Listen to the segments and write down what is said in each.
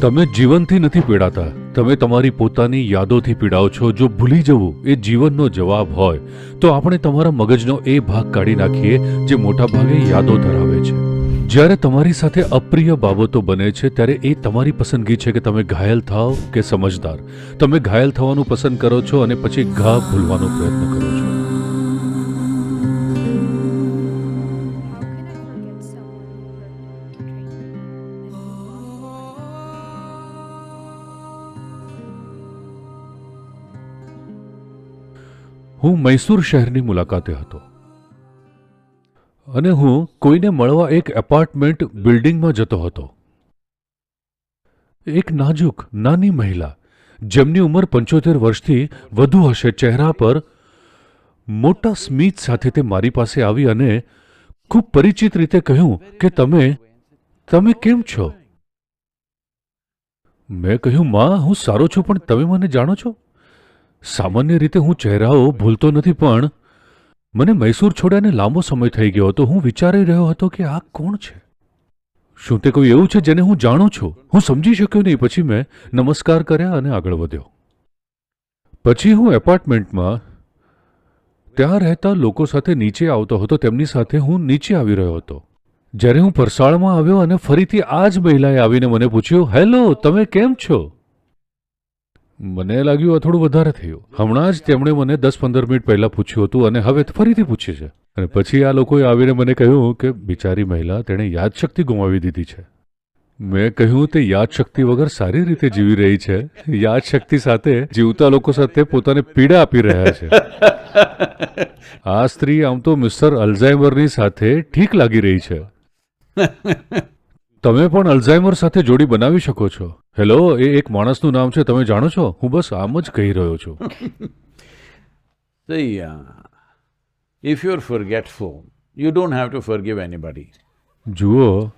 તમે જીવનથી નથી પીડાતા. તમે તમારી પોતાની યાદોથી પીડાઓ છો જો ભૂલી જવું એ જીવનનો જવાબ હોય, તો આપણે તમારા મગજનો એ ભાગ કાઢી નાખીએ જે મોટા ભાગે યાદો ધરાવે છે. જ્યારે તમારી સાથે અપ્રિય બાબતો બને છે, ત્યારે એ તમારી પસંદગી છે કે તમે ઘાયલ થાવ કે સમજદાર. તમે ઘાયલ થવાનું પસંદ કરો છો અને પછી ઘા ભૂલવાનો પ્રયત્ન કરો છો. હું મૈસૂર શહેરની મુલાકાતે હતો. અને હું કોઈને મળવા એક એપાર્ટમેન્ટ બિલ્ડિંગમાં જતો હતો. એક નાજુક, નાની મહિલા, જેમની ઉંમર પંચોતેર વર્ષથી વધુ હશે, ચહેરા પર મોટા સ્મિત સાથે તે મારી પાસે આવી અને ખૂબ પરિચિત રીતે કહ્યું કે તમે તમે કેમ છો? મેં કહ્યું, માં, હું સારો છું, પણ તમે મને જાણો છો? સામાન્ય રીતે હું ચહેરાઓ ભૂલતો નથી, પણ મને મૈસૂર છોડ્યાને લાંબો સમય થઈ ગયો હતો. હું વિચારી રહ્યો હતો કે આ કોણ છે? શું તે કોઈ એવું છે જેને હું જાણું છું? હું સમજી શક્યો નહીં. પછી મેં નમસ્કાર કર્યા અને આગળ વધ્યો. પછી હું એપાર્ટમેન્ટમાં ત્યાં રહેતા લોકો સાથે નીચે આવતો હતો. તેમની સાથે હું નીચે આવી રહ્યો હતો. જ્યારે હું પરસાળમાં આવ્યો અને ફરીથી આ જ મહિલાએ આવીને મને પૂછ્યું, હેલો, તમે કેમ છો? મને લાગ્યું આ થોડું વધારે થયું. હમણાં જ તેમણે મને દસ પંદર મિનિટ પહેલા પૂછ્યું હતું અને હવે ફરીથી પૂછે છે. અને પછી આ લોકોએ આવીને મને કહ્યું કે બિચારી મહિલા તેણે યાદશક્તિ ગુમાવી દીધી છે. મેં કહ્યું, તે યાદશક્તિ વગર સારી રીતે જીવી રહી છે. યાદશક્તિ સાથે જીવતા લોકો સાથે પોતાને પીડા આપી રહ્યા છે. આ સ્ત્રી આમ તો મિસ્ટર અલ્ઝાઇમરની સાથે ઠીક લાગી રહી છે. તમે પણ અલ્ઝાઇમર સાથે જોડી બનાવી શકો છો. હેલો એ એક માણસનું નામ છે તમે જાણો છો? હું બસ આમ જ કહી રહ્યો છું. See, uh, if you're you don't have to forgive anybody. જુઓ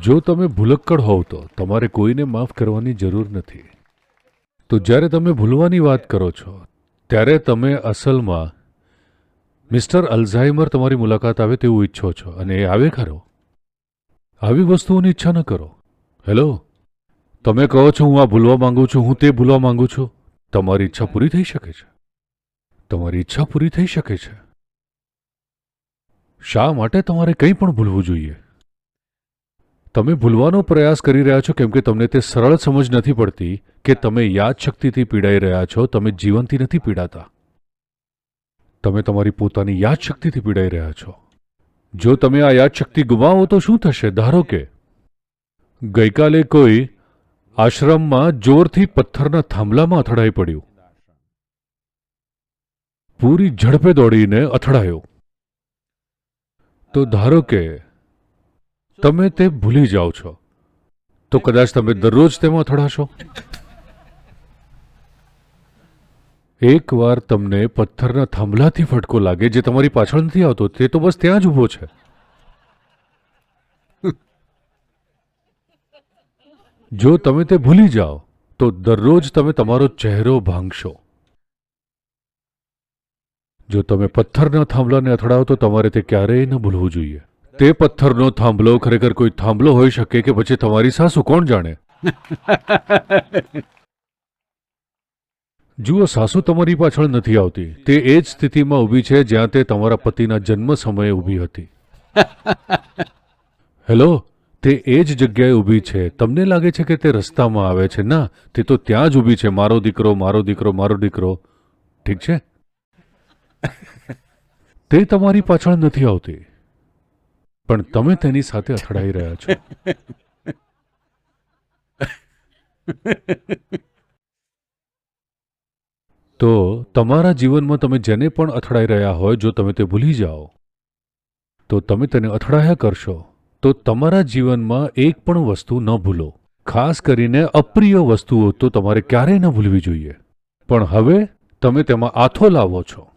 જો તમે ભૂલક્કડ હોવ તો તમારે કોઈને માફ કરવાની જરૂર નથી. તો જ્યારે તમે ભૂલવાની વાત કરો છો ત્યારે તમે અસલમાં મિસ્ટર અલ્ઝાઇમર તમારી મુલાકાત આવે તેવું ઈચ્છો છો. અને એ આવે ખરો? આવી વસ્તુઓની ઈચ્છા ન કરો. હેલો? તમે કહો છો હું આ ભૂલવા માંગુ છું, હું તે ભૂલવા માંગુ છું. તમારી ઈચ્છા પૂરી થઈ શકે છે. તમારી ઈચ્છા પૂરી થઈ શકે છે. શા માટે તમારે કંઈ પણ ભૂલવું જોઈએ? તમે ભૂલવાનો પ્રયાસ કરી રહ્યા છો, કેમ કે તમને તે સરળ સમજ નથી પડતી કે તમે યાદશક્તિથી પીડાઈ રહ્યા છો, તમે જીવનથી નથી પીડાતા. તમે તમારી પોતાની યાદશક્તિથી પીડાઈ રહ્યા છો. જો તમે આ યાદશક્તિ ગુમાવો તો શું થશે? ધારો કે ગઈકાલે કોઈ આશ્રમમાં જોરથી પથ્થરના થાંભલામાં અથડાઈ પડ્યું. પૂરી ઝડપે દોડીને અથડાયો. તો ધારો કે તમે તે ભૂલી જાઓ છો. તો કદાચ તમે દરરોજ તેમાં અથડાશો? એકવાર તમને પથ્થરના થાંભલાથી ફટકો લાગે જે તમારી પાછળ નથી આવતો તે તો બસ ત્યાં જ ઊભો છે. જો તમે તે ભૂલી જાઓ તો દરરોજ તમે તમારો ચહેરો ભાંગશો. જો તમે પથ્થરના થાંભલાને અથડાવો તો તમારે તે ક્યારેય ન ભૂલવું જોઈએ. તે પથ્થરનો થાંભલો ખરેખર કોઈ થાંભલો હોઈ શકે કે પછી તમારી સાસુ કોણ જાણે? જુઓ સાસુ તમારી પાછળ નથી આવતી. તે એ જ સ્થિતિમાં ઊભી છે જ્યાં તે તમારા પતિના જન્મ સમયે ઊભી હતી. હેલો તે એ જ જગ્યાએ ઊભી છે. તમને લાગે છે કે તે રસ્તામાં આવે છે? ના તે તો ત્યાં જ ઊભી છે. મારો દીકરો મારો દીકરો મારો દીકરો. ઠીક છે? તે તમારી પાછળ નથી આવતી. પણ તમે તેની સાથે અથડાઈ રહ્યા છો. તો તમારા જીવનમાં તમે જેને પણ અથડાઈ રહ્યા હોય, જો તમે તે ભૂલી જાઓ, તો તમે તેને અથડાયા કરશો. તો તમારા જીવનમાં એક પણ વસ્તુ ન ભૂલો. ખાસ કરીને અપ્રિય વસ્તુઓ તો તમારે ક્યારેય ન ભૂલવી જોઈએ. પણ હવે તમે તેમાં આથો લાવો છો.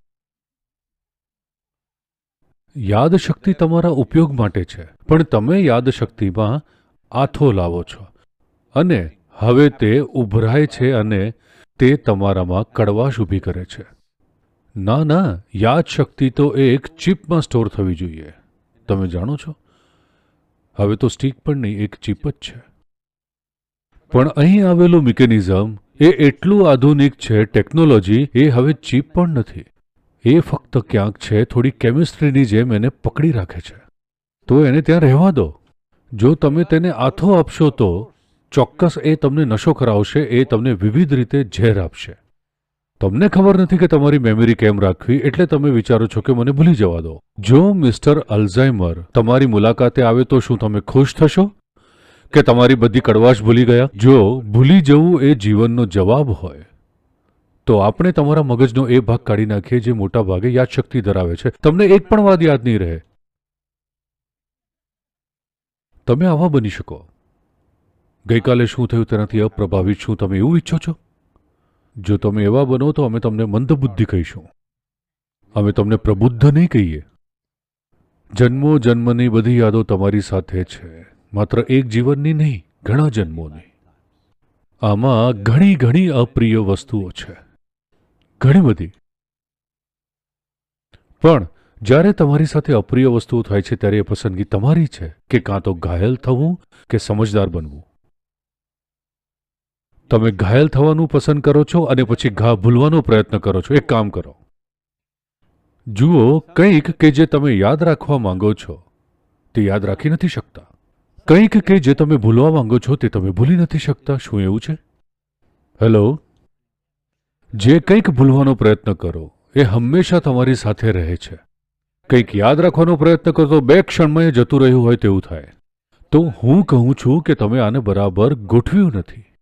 યાદશક્તિ તમારા ઉપયોગ માટે છે, પણ તમે યાદશક્તિમાં આથો લાવો છો. અને હવે તે ઉભરાય છે અને તે તમારામાં કડવાશ ઊભી કરે છે. ના ના, યાદશક્તિ તો એક ચિપમાં સ્ટોર થવી જોઈએ. તમે જાણો છો? હવે તો સ્ટીક પણ નહીં, એક ચિપ જ છે. પણ અહીં આવેલું મિકેનિઝમ એ એટલું આધુનિક છે, ટેકનોલોજી એ હવે ચીપ પણ નથી. એ ફક્ત ક્યાંક છે, થોડી કેમિસ્ટ્રીની જેમ એને પકડી રાખે છે. તો એને ત્યાં રહેવા દો. જો તમે તેને આથો આપશો તો ચોક્કસ એ તમને નશો કરાવશે, એ તમને વિવિધ રીતે ઝેર આપશે. તમને ખબર નથી કે તમારી મેમરી કેમ રાખવી, એટલે તમે વિચારો છો કે મને ભૂલી જવા દો. જો મિસ્ટર અલ્ઝાઇમર તમારી મુલાકાતે આવે તો શું તમે ખુશ થશો? કે તમારી બધી કડવાશ ભૂલી ગયા? જો ભૂલી જવું એ જીવનનો જવાબ હોય, તો આપણે તમારા મગજનો એ ભાગ કાઢી નાખીએ જે મોટા ભાગે યાદશક્તિ ધરાવે છે. તમને એક પણ વાત યાદ નહીં રહે. તમે આવા બની શકો. ગઈકાલે શું થયું તેનાથી અપ્રભાવિત શું તમે એવું ઈચ્છો છો? જો તમે એવા બનો તો અમે તમને મંદબુદ્ધિ કહીશું. અમે તમને પ્રબુદ્ધ નહીં કહીએ. જન્મો જન્મની બધી યાદો તમારી સાથે છે. માત્ર એક જીવનની નહીં, ઘણા જન્મોની. આમાં ઘણી ઘણી અપ્રિય વસ્તુઓ છે. ઘણી બધી. પણ જ્યારે તમારી સાથે અપ્રિય વસ્તુઓ થાય છે ત્યારે એ પસંદગી તમારી છે કે કાં તો ઘાયલ થવું કે સમજદાર બનવું. તમે ઘાયલ થવાનું પસંદ કરો છો અને પછી ઘા ભૂલવાનો પ્રયત્ન કરો છો. એક કામ કરો. જુઓ, કંઈક કે જે તમે યાદ રાખવા માંગો છો, તે યાદ રાખી નથી શકતા. કંઈક કે જે તમે ભૂલવા માંગો છો, તે તમે ભૂલી નથી શકતા. શું એવું છે? હેલો? જે કંઈક ભૂલવાનો પ્રયત્ન કરો, એ હંમેશા તમારી સાથે રહે છે. કંઈક યાદ રાખવાનો પ્રયત્ન કરો તો બે ક્ષણમાં જતું રહ્યું હોય તેવું થાય. તો હું કહું છું કે તમે આને બરાબર ગોઠવ્યું નથી.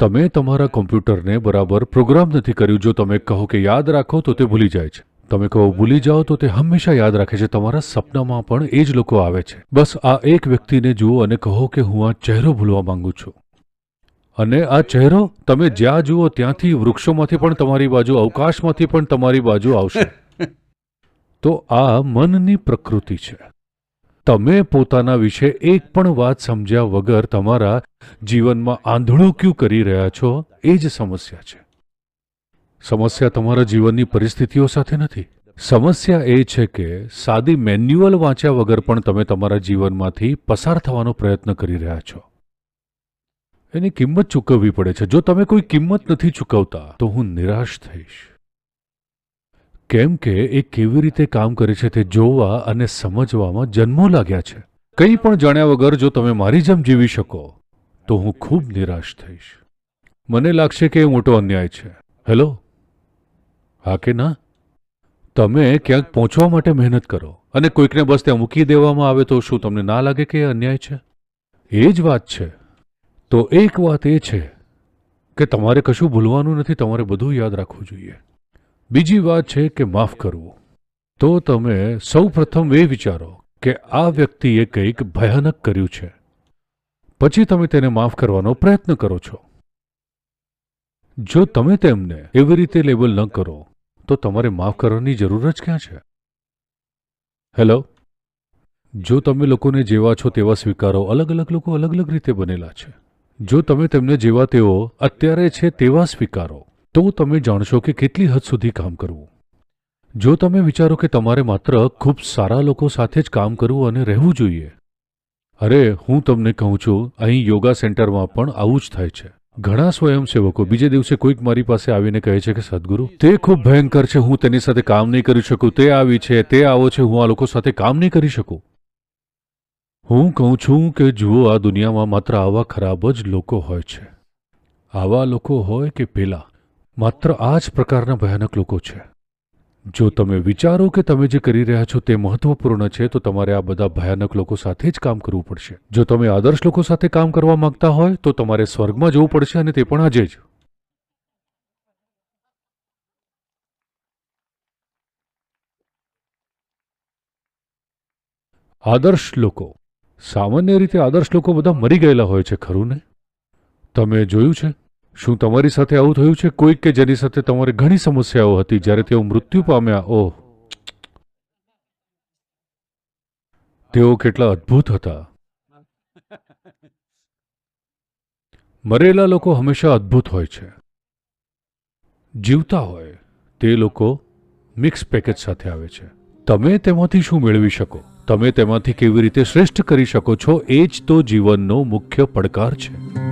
તમે તમારા કોમ્પ્યુટરને બરાબર પ્રોગ્રામ નથી કર્યું. જો તમે કહો કે યાદ રાખો તો તે ભૂલી જાય છે. તમે કહો ભૂલી જાઓ તો તે હંમેશા યાદ રાખે છે. તમારા સપનામાં પણ એ જ લોકો આવે છે. બસ આ એક વ્યક્તિને જુઓ અને કહો કે હું આ ચહેરો ભૂલવા માંગુ છું. અને આ ચહેરો તમે જ્યાં જુઓ ત્યાંથી વૃક્ષોમાંથી પણ તમારી બાજુ અવકાશમાંથી પણ તમારી બાજુ આવશે. તો આ મનની પ્રકૃતિ છે. તમે પોતાના વિશે એક પણ વાત સમજ્યા વગર તમારા જીવનમાં આંધળું કરી રહ્યા છો? એ જ સમસ્યા છે. સમસ્યા તમારા જીવનની પરિસ્થિતિઓ સાથે નથી. સમસ્યા એ છે કે સાદી મેન્યુઅલ વાંચ્યા વગર પણ તમે તમારા જીવનમાંથી પસાર થવાનો પ્રયત્ન કરી રહ્યા છો. એની કિંમત ચૂકવવી પડે છે. જો તમે કોઈ કિંમત નથી ચૂકવતા, તો હું નિરાશ થઈશ. કેમ કે એ કેવી રીતે કામ કરે છે તે જોવા અને સમજવામાં જન્મો લાગ્યા છે. કંઈ પણ જાણ્યા વગર જો તમે મારી જેમ જીવી શકો, તો હું ખૂબ નિરાશ થઈશ. મને લાગશે કે એ મોટો અન્યાય છે. હેલો? હા કે ના? તમે ક્યાંક પહોંચવા માટે મહેનત કરો અને કોઈકને બસ ત્યાં મૂકી દેવામાં આવે તો શું તમને ના લાગે કે એ અન્યાય છે? એ જ વાત છે. તો એક વાત એ છે કે તમારે કશું ભૂલવાનું નથી, તમારે બધું યાદ રાખવું જોઈએ. બીજી વાત છે કે માફ કરવું. તો તમે સૌ પ્રથમ એ વિચારો કે આ વ્યક્તિએ કંઈક ભયાનક કર્યું છે. પછી તમે તેને માફ કરવાનો પ્રયત્ન કરો છો. જો તમે તેમને એવી રીતે લેબલ ન કરો, તો તમારે માફ કરવાની જરૂર જ ક્યાં છે? હેલો? જો તમે લોકોને જેવા છો તેવા સ્વીકારો, અલગ અલગ લોકો અલગ અલગ રીતે બનેલા છે. જો તમે તેમને જેવા તેઓ અત્યારે છે તેવા સ્વીકારો તો તમે જાણશો કે કેટલી હદ સુધી કામ કરવું. જો તમે વિચારો કે તમારે માત્ર ખૂબ સારા લોકો સાથે જ કામ કરવું અને રહેવું જોઈએ. અરે, હું તમને કહું છું, અહીં યોગા સેન્ટરમાં પણ આવું જ થાય છે. ઘણા સ્વયંસેવકો બીજે દિવસે કોઈક મારી પાસે આવીને કહે છે કે, સદગુરુ, તે ખૂબ ભયંકર છે, હું તેની સાથે કામ નહીં કરી શકું, તે આવી છે, તે આવો છે, હું આ લોકો સાથે કામ નહીં કરી શકું. હું કહું છું કે જુઓ, આ દુનિયામાં માત્ર આવા ખરાબ જ લોકો હોય છે. આવા લોકો હોય કે પેલા. માત્ર આ જ પ્રકારના ભયાનક લોકો છે. જો તમે વિચારો કે તમે જે કરી રહ્યા છો તે મહત્વપૂર્ણ છે, તો તમારે આ બધા ભયાનક લોકો સાથે જ કામ કરવું પડશે. જો તમે આદર્શ લોકો સાથે કામ કરવા માંગતા હોય, તો તમારે સ્વર્ગમાં જવું પડશે અને તે પણ આજે જ. આદર્શ લોકો. સામાન્ય રીતે આદર્શ લોકો બધા મરી ગયેલા હોય છે, ખરું ને? તમે જોયું છે? શું તમારી સાથે આવું થયું છે? કોઈક કે જેની સાથે તમારે ઘણી સમસ્યાઓ હતી જ્યારે તેઓ મૃત્યુ પામ્યા? ઓહ. તેઓ કેટલા અદ્ભુત હતા. મરેલા લોકો હંમેશા અદ્ભુત હોય છે. જીવતા હોય. તે લોકો મિક્સ પેકેજ સાથે આવે છે. તમે તેમાંથી શું મેળવી શકો? તમે તેમાંથી કેવી રીતે શ્રેષ્ઠ કરી શકો છો? એ જ તો જીવનનો મુખ્ય પડકાર છે.